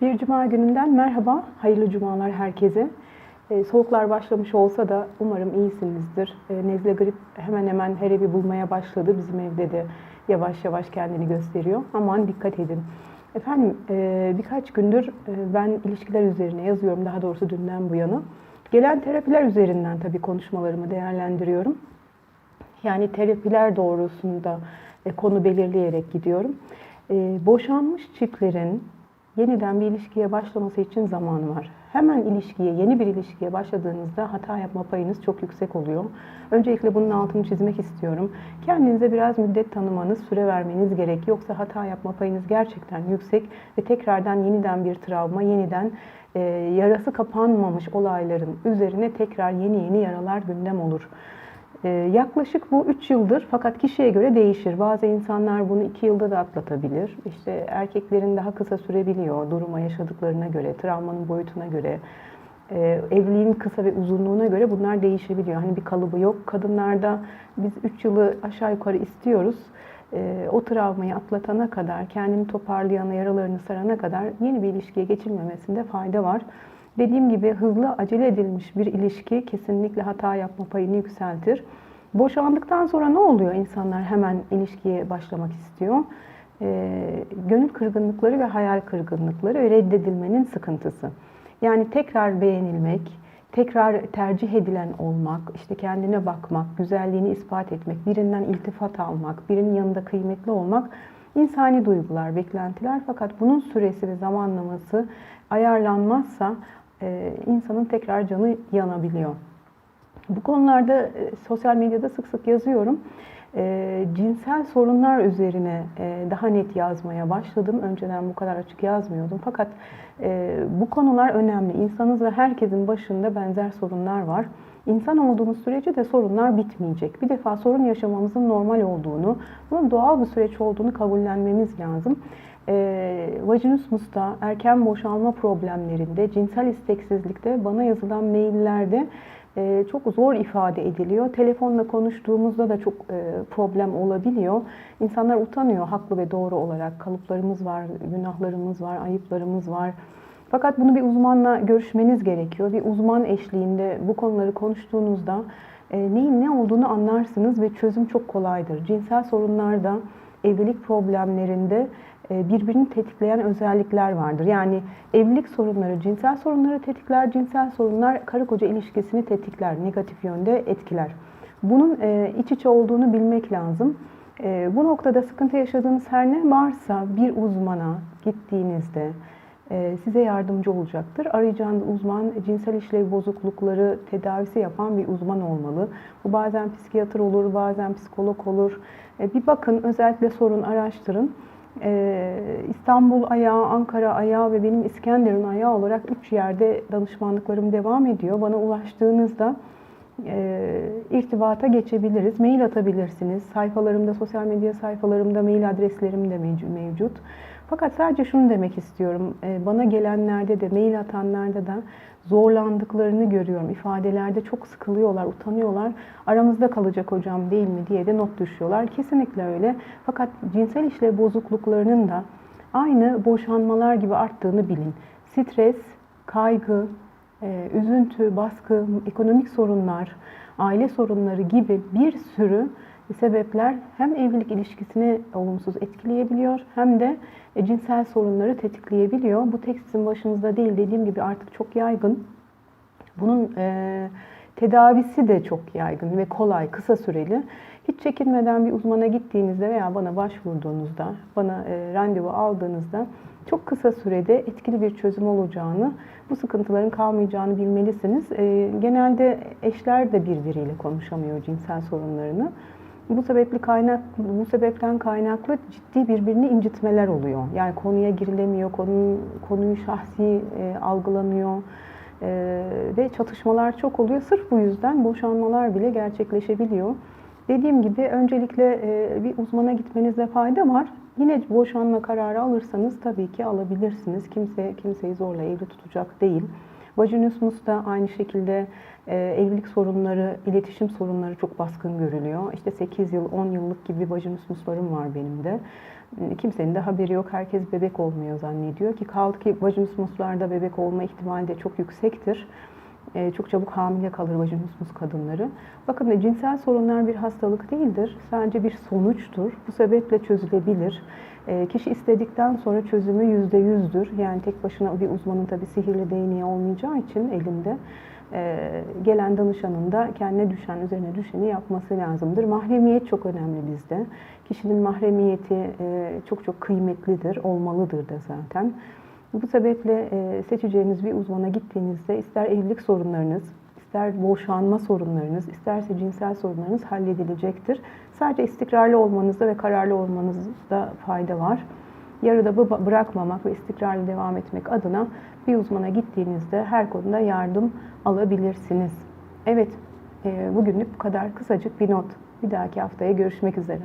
Bir cuma gününden merhaba, hayırlı cumalar herkese. Ee, soğuklar başlamış olsa da umarım iyisinizdir. Ee, nezle grip hemen hemen her evi bulmaya başladı. Bizim evde de yavaş yavaş kendini gösteriyor. Aman dikkat edin. Efendim e, birkaç gündür e, ben ilişkiler üzerine yazıyorum. Daha doğrusu dünden bu yana. Gelen terapiler üzerinden tabii konuşmalarımı değerlendiriyorum. Yani terapiler doğrusunda e, konu belirleyerek gidiyorum. Boşanmış çiftlerin yeniden bir ilişkiye başlaması için zamanı var. Hemen ilişkiye, yeni bir ilişkiye başladığınızda hata yapma payınız çok yüksek oluyor. Öncelikle bunun altını çizmek istiyorum. Kendinize biraz müddet tanımanız, süre vermeniz gerek. Yoksa hata yapma payınız gerçekten yüksek ve tekrardan yeniden bir travma, yeniden e, yarası kapanmamış olayların üzerine tekrar yeni yeni yaralar gündem olur. Ee, yaklaşık bu 3 yıldır fakat kişiye göre değişir. Bazı insanlar bunu 2 yılda da atlatabilir. İşte erkeklerin daha kısa sürebiliyor duruma yaşadıklarına göre, travmanın boyutuna göre, e, evliliğin kısa ve uzunluğuna göre bunlar değişebiliyor. Hani bir kalıbı yok. Kadınlarda biz 3 yılı aşağı yukarı istiyoruz. E, o travmayı atlatana kadar, kendini toparlayana, yaralarını sarana kadar yeni bir ilişkiye geçilmemesinde fayda var. Dediğim gibi hızlı acele edilmiş bir ilişki kesinlikle hata yapma payını yükseltir. Boşandıktan sonra ne oluyor? İnsanlar hemen ilişkiye başlamak istiyor. E, gönül kırgınlıkları ve hayal kırgınlıkları ve reddedilmenin sıkıntısı. Yani tekrar beğenilmek, tekrar tercih edilen olmak, işte kendine bakmak, güzelliğini ispat etmek, birinden iltifat almak, birinin yanında kıymetli olmak insani duygular, beklentiler fakat bunun süresi ve zamanlaması ayarlanmazsa e, insanın tekrar canı yanabiliyor. Bu konularda e, sosyal medyada sık sık yazıyorum. E, cinsel sorunlar üzerine e, daha net yazmaya başladım. Önceden bu kadar açık yazmıyordum. Fakat e, bu konular önemli. İnsanız ve herkesin başında benzer sorunlar var. İnsan olduğumuz sürece de sorunlar bitmeyecek. Bir defa sorun yaşamamızın normal olduğunu, bunun doğal bir süreç olduğunu kabullenmemiz lazım. E, vajinismusta, erken boşalma problemlerinde, cinsel isteksizlikte bana yazılan maillerde e, çok zor ifade ediliyor. Telefonla konuştuğumuzda da çok e, problem olabiliyor. İnsanlar utanıyor haklı ve doğru olarak. Kalıplarımız var, günahlarımız var, ayıplarımız var. Fakat bunu bir uzmanla görüşmeniz gerekiyor. Bir uzman eşliğinde bu konuları konuştuğunuzda e, neyin ne olduğunu anlarsınız ve çözüm çok kolaydır. Cinsel sorunlarda, evlilik problemlerinde birbirini tetikleyen özellikler vardır. Yani evlilik sorunları cinsel sorunları tetikler, cinsel sorunlar karı koca ilişkisini tetikler, negatif yönde etkiler. Bunun e, iç içe olduğunu bilmek lazım. E, bu noktada sıkıntı yaşadığınız her ne varsa bir uzmana gittiğinizde size yardımcı olacaktır. Arayacağınız uzman cinsel işlev bozuklukları tedavisi yapan bir uzman olmalı. Bu bazen psikiyatr olur, bazen psikolog olur. Bir bakın, özellikle sorun araştırın. İstanbul ayağı, Ankara ayağı ve benim İskenderun ayağı olarak üç yerde danışmanlıklarım devam ediyor. Bana ulaştığınızda irtibata geçebiliriz. Mail atabilirsiniz. Sayfalarımda, sosyal medya sayfalarımda mail adreslerim de mevcut. Fakat sadece şunu demek istiyorum. Bana gelenlerde de, mail atanlarda da zorlandıklarını görüyorum. İfadelerde çok sıkılıyorlar, utanıyorlar. Aramızda kalacak hocam değil mi diye de not düşüyorlar. Kesinlikle öyle. Fakat cinsel işlev bozukluklarının da aynı boşanmalar gibi arttığını bilin. Stres, kaygı, üzüntü, baskı, ekonomik sorunlar, aile sorunları gibi bir sürü sebepler hem evlilik ilişkisini olumsuz etkileyebiliyor hem de e, cinsel sorunları tetikleyebiliyor. Bu tek sizin başınızda değil dediğim gibi artık çok yaygın. Bunun e, tedavisi de çok yaygın ve kolay, kısa süreli. Hiç çekinmeden bir uzmana gittiğinizde veya bana başvurduğunuzda, bana e, randevu aldığınızda çok kısa sürede etkili bir çözüm olacağını, bu sıkıntıların kalmayacağını bilmelisiniz. E, genelde eşler de birbiriyle konuşamıyor cinsel sorunlarını. Bu sebeple kaynak bu sebepten kaynaklı ciddi birbirini incitmeler oluyor. Yani konuya girilemiyor, konu konuyu şahsi e, algılanıyor e, ve çatışmalar çok oluyor. Sırf bu yüzden boşanmalar bile gerçekleşebiliyor. Dediğim gibi öncelikle e, bir uzmana gitmenizde fayda var. Yine boşanma kararı alırsanız tabii ki alabilirsiniz. Kimse kimseyi zorla evli tutacak değil. Vajinismus da aynı şekilde e, evlilik sorunları, iletişim sorunları çok baskın görülüyor. İşte 8 yıl, 10 yıllık gibi vajinismuslarım var benim de. Kimsenin de haberi yok. Herkes bebek olmuyor zannediyor ki kaldı ki vajinismuslarda bebek olma ihtimali de çok yüksektir. Ee, çok çabuk hamile kalır vajinismus kadınları. Bakın e, cinsel sorunlar bir hastalık değildir. Sadece bir sonuçtur. Bu sebeple çözülebilir. Ee, kişi istedikten sonra çözümü yüzde yüzdür. Yani tek başına bir uzmanın tabii sihirli değneği olmayacağı için elinde e, gelen danışanın da kendine düşen, üzerine düşeni yapması lazımdır. Mahremiyet çok önemli bizde. Kişinin mahremiyeti e, çok çok kıymetlidir, olmalıdır da zaten. Bu sebeple e, seçeceğiniz bir uzmana gittiğinizde ister evlilik sorunlarınız, ister boşanma sorunlarınız, isterse cinsel sorunlarınız halledilecektir. Sadece istikrarlı olmanızda ve kararlı olmanızda fayda var. Yarıda bırakmamak ve istikrarlı devam etmek adına bir uzmana gittiğinizde her konuda yardım alabilirsiniz. Evet, e, bugünlük bu kadar kısacık bir not. Bir dahaki haftaya görüşmek üzere.